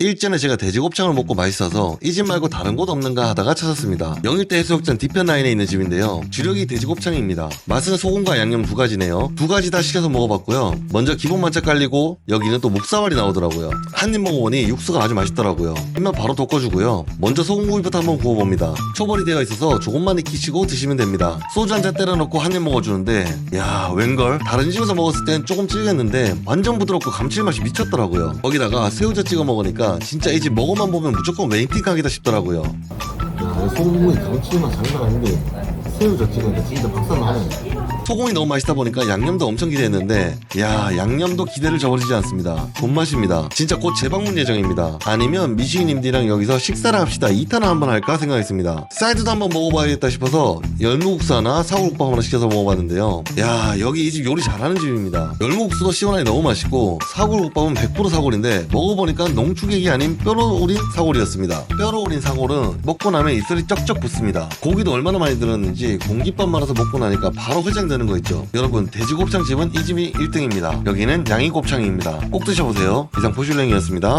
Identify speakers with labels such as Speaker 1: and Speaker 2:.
Speaker 1: 일전에 제가 돼지곱창을 먹고 맛있어서 이 집 말고 다른 곳 없는가 하다가 찾았습니다. 영일대 해수욕장 뒤편 라인에 있는 집인데요. 주력이 돼지곱창입니다. 맛은 소금과 양념 두 가지네요. 두 가지 다 시켜서 먹어봤고요. 먼저 기본 만짝 깔리고 여기는 또 묵사발이 나오더라고요. 한 입 먹어보니 육수가 아주 맛있더라고요. 입맛 바로 돋궈주고요. 먼저 소금구이부터 한번 구워봅니다. 초벌이 되어 있어서 조금만 익히시고 드시면 됩니다. 소주 한 잔 때려 넣고 한 입 먹어주는데 야 웬걸 다른 집에서 먹었을 땐 조금 질겼는데 완전 부드럽고 감칠맛이 미쳤더라고요. 거기다가 새우젓 찍어 먹으니까 진짜 이 집 먹어만 보면 무조건 웨이팅 가게다 싶더라고요.
Speaker 2: 야, 소금구이 감칠맛 장난 아닌데 새우젓 찍으니까 진짜 박살나네.
Speaker 1: 소금이 너무 맛있다 보니까 양념도 엄청 기대했는데 야 양념도 기대를 저버리지 않습니다. 본맛입니다. 진짜 곧 재방문 예정입니다. 아니면 미식님들이랑 여기서 식사를 합시다. 2탄을 한번 할까 생각했습니다. 사이드도 한번 먹어봐야겠다 싶어서 열무국수나 사골국밥 하나 시켜서 먹어봤는데요. 야 여기 이 집 요리 잘하는 집입니다. 열무국수도 시원하게 너무 맛있고 사골국밥은 100% 사골인데 먹어보니까 농축액이 아닌 뼈로 우린 사골이었습니다. 뼈로 우린 사골은 먹고 나면 입술이 쩍쩍 붙습니다. 고기도 얼마나 많이 들었는지 공깃밥 말아서 먹고 나니까 바로 회장되 는 거 있죠? 여러분 돼지곱창 집은 이 집이 1등입니다. 여기는 양이곱창입니다. 꼭 드셔보세요. 이상 포슐랭이었습니다